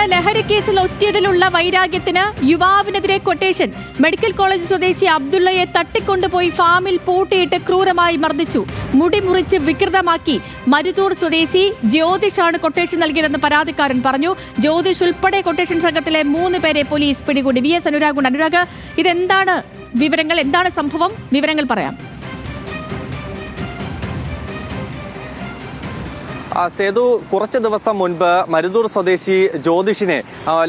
തലസ്ഥാനത്ത് ലഹരി കേസിൽ ഒറ്റിയതിലുള്ള വൈരാഗ്യത്തിന് യുവാവിനെതിരെ കൊട്ടേഷൻ മെഡിക്കൽ കോളേജ് സ്വദേശി അബ്ദുള്ളയെ തട്ടിക്കൊണ്ടുപോയി ഫാമിൽ പൂട്ടിയിട്ട് ക്രൂരമായി മർദ്ദിച്ചു. മുടി മുറിച്ച് വികൃതമാക്കി. മരുതൂർ സ്വദേശി ജ്യോതിഷാണ് കൊട്ടേഷൻ നൽകിയതെന്ന് പരാതിക്കാരൻ പറഞ്ഞു. ജ്യോതിഷ് ഉൾപ്പെടെ കൊട്ടേഷൻ സംഘത്തിലെ മൂന്ന് പേരെ പോലീസ് പിടികൂടി. വി എസ് അനുരാഗ് അനുരാഗ് ഇതെന്താണ് വിവരങ്ങൾ? എന്താണ് സംഭവം? വിവരങ്ങൾ പറയാം. സേതു കുറച്ച് ദിവസം മുൻപ് മരുതൂർ സ്വദേശി ജ്യോതിഷിനെ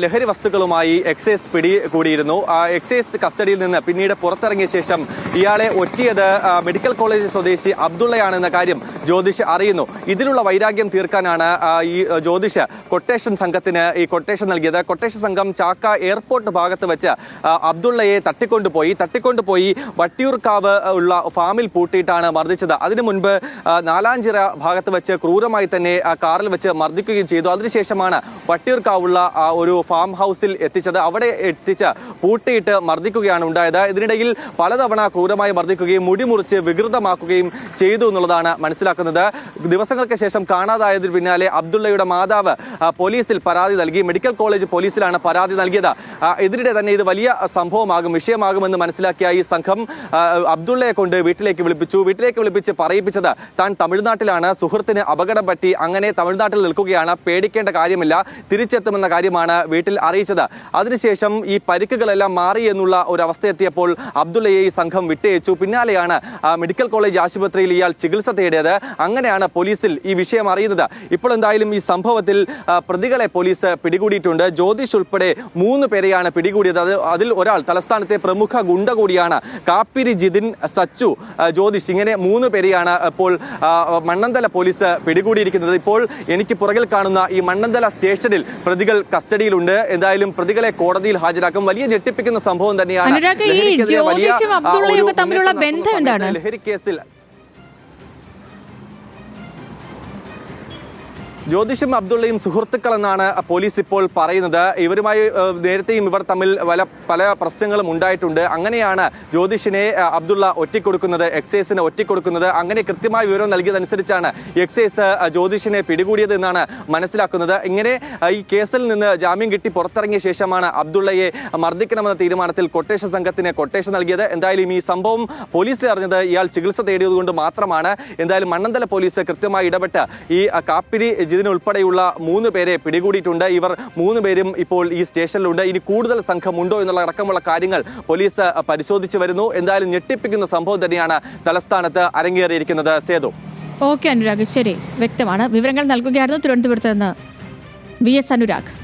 ലഹരി വസ്തുക്കളുമായി എക്സൈസ് പിടി കൂടിയിരുന്നു എക്സൈസ് കസ്റ്റഡിയിൽ നിന്ന് പിന്നീട് പുറത്തിറങ്ങിയ ശേഷം ഇയാളെ ഒറ്റിയത് മെഡിക്കൽ കോളേജ് സ്വദേശി അബ്ദുള്ളയാണെന്ന കാര്യം ജ്യോതിഷ് അറിയുന്നു. ഇതിലുള്ള വൈരാഗ്യം തീർക്കാനാണ് ഈ ജ്യോതിഷ് കൊട്ടേഷൻ സംഘത്തിന് ഈ കൊട്ടേഷൻ നൽകിയത്. കൊട്ടേഷൻ സംഘം ചാക്ക എയർപോർട്ട് ഭാഗത്ത് വെച്ച് അബ്ദുള്ളയെ തട്ടിക്കൊണ്ടുപോയി. തട്ടിക്കൊണ്ടുപോയി വട്ടിയൂർക്കാവ് ഉള്ള ഫാമിൽ പൂട്ടിയിട്ടാണ് മർദ്ദിച്ചത്. അതിനു മുൻപ് നാലാഞ്ചിറ ഭാഗത്ത് വെച്ച് ക്രൂരമായി തന്നെ കാറിൽ വെച്ച് മർദ്ദിക്കുകയും ചെയ്തു. അതിനുശേഷമാണ് വട്ടിയൂർക്കാവുള്ള ഒരു ഫാം ഹൗസിൽ എത്തിച്ചത്. അവിടെ എത്തിച്ച പൂട്ടിയിട്ട് മർദ്ദിക്കുകയാണ് ഉണ്ടായത്. ഇതിനിടയിൽ പലതവണ ക്രൂരമായി മർദ്ദിക്കുകയും മുടി മുറിച്ച് വികൃതമാക്കുകയും ചെയ്തു എന്നുള്ളതാണ് മനസ്സിലാക്കുന്നത്. ദിവസങ്ങൾക്ക് ശേഷം കാണാതായതിന് പിന്നാലെ അബ്ദുള്ളയുടെ മാതാവ് പോലീസിൽ പരാതി നൽകി. മെഡിക്കൽ കോളേജ് പോലീസിലാണ് പരാതി നൽകിയത്. ഇതിനിടെ തന്നെ ഇത് വലിയ സംഭവമാകും വിഷയമാകുമെന്ന് മനസ്സിലാക്കിയ ഈ സംഘം അബ്ദുള്ളയെ കൊണ്ട് വീട്ടിലേക്ക് വിളിപ്പിച്ചു. വീട്ടിലേക്ക് വിളിപ്പിച്ച് പറയിപ്പിച്ചത് താൻ തമിഴ്നാട്ടിലാണ്. സുഹൃത്തിന് അപകടം പറ്റി അങ്ങനെ തമിഴ്നാട്ടിൽ നിൽക്കുകയാണ്. പേടിക്കേണ്ട കാര്യമില്ല. തിരിച്ചെത്തുമെന്ന കാര്യമാണ് വീട്ടിൽ അറിയിച്ചത്. അതിനുശേഷം ഈ പരിക്കുകളെല്ലാം മാറി എന്നുള്ള ഒരു അവസ്ഥ എത്തിയപ്പോൾ അബ്ദുള്ളയെ ഈ സംഘം വിട്ടയച്ചു. പിന്നാലെയാണ് മെഡിക്കൽ കോളേജ് ആശുപത്രിയിൽ ഇയാൾ ചികിത്സ തേടിയത്. അങ്ങനെയാണ് പോലീസിൽ ഈ വിഷയം അറിയുന്നത്. ഇപ്പോൾ എന്തായാലും ഈ സംഭവത്തിൽ പ്രതികളെ പോലീസ് പിടികൂടിയിട്ടുണ്ട്. ജ്യോതിഷ് ഉൾപ്പെടെ മൂന്ന് പേരെയാണ് പിടികൂടിയത്. അത് അതിൽ ഒരാൾ തലസ്ഥാനത്തെ പ്രമുഖ ഗുണ്ട കൂടിയാണ്. കാപ്പിരി ജിതിൻ സച്ചു ജ്യോതിഷ് ഇങ്ങനെ മൂന്ന് പേരെയാണ് ഇപ്പോൾ മണ്ണന്തല പോലീസ് പിടികൂടിയിരിക്കുന്നത്. ഇപ്പോൾ എനിക്ക് പുറകിൽ കാണുന്ന ഈ മണ്ണന്തല സ്റ്റേഷനിൽ പ്രതികൾ കസ്റ്റഡിയിലുണ്ട്. എന്തായാലും പ്രതികളെ കോടതിയിൽ ഹാജരാക്കും. വലിയ ഞെട്ടിപ്പിക്കുന്ന സംഭവം തന്നെയാണ് ലഹരി ഈ ജ്യോതിഷും അബ്ദുള്ളയും സുഹൃത്തുക്കൾ എന്നാണ് പോലീസ് ഇപ്പോൾ പറയുന്നത്. ഇവരുമായി നേരത്തെയും ഇവർ തമ്മിൽ പല പല പ്രശ്നങ്ങളും ഉണ്ടായിട്ടുണ്ട്. അങ്ങനെയാണ് ജ്യോതിഷിനെ അബ്ദുള്ള ഒറ്റിക്കൊടുക്കുന്നത് എക്സൈസിന് ഒറ്റിക്കൊടുക്കുന്നത്. അങ്ങനെ കൃത്യമായ വിവരം നൽകിയതനുസരിച്ചാണ് എക്സൈസ് ജ്യോതിഷിനെ പിടികൂടിയത് എന്നാണ് മനസ്സിലാക്കുന്നത്. ഇങ്ങനെ ഈ കേസിൽ നിന്ന് ജാമ്യം കിട്ടി പുറത്തിറങ്ങിയ ശേഷമാണ് അബ്ദുള്ളയെ മർദ്ദിക്കണമെന്ന തീരുമാനത്തിൽ കൊട്ടേഷൻ സംഘത്തിന് കൊട്ടേഷൻ നൽകിയത്. എന്തായാലും ഈ സംഭവം പോലീസിൽ അറിഞ്ഞത് ഇയാൾ ചികിത്സ തേടിയതുകൊണ്ട് മാത്രമാണ്. എന്തായാലും മണ്ണന്തല പോലീസ് കൃത്യമായി ഇടപെട്ട് ഈ കാപ്പിരി ജിതിൻ ഉൾപ്പെടെയുള്ള മൂന്ന് പേരെ പിടികൂടിയിട്ടുണ്ട്. ഇവർ മൂന്ന് പേരും ഇപ്പോൾ ഈ സ്റ്റേഷനിലുണ്ട്. ഇനി കൂടുതൽ സംഘം ഉണ്ടോ എന്നുള്ള അടക്കമുള്ള കാര്യങ്ങൾ പോലീസ് പരിശോധിച്ചു വരുന്നു. എന്തായാലും ഞെട്ടിപ്പിക്കുന്ന സംഭവം തന്നെയാണ് തലസ്ഥാനത്ത് അരങ്ങേറിയിരിക്കുന്നത്. സേതു. ഓക്കെ അനുരാഗ്. ശരി. വ്യക്തമാണ്. വിവരങ്ങൾ നൽകുകയായിരുന്നു തിരുവനന്തപുരത്ത് നിന്ന് വി എസ് അനുരാഗ്.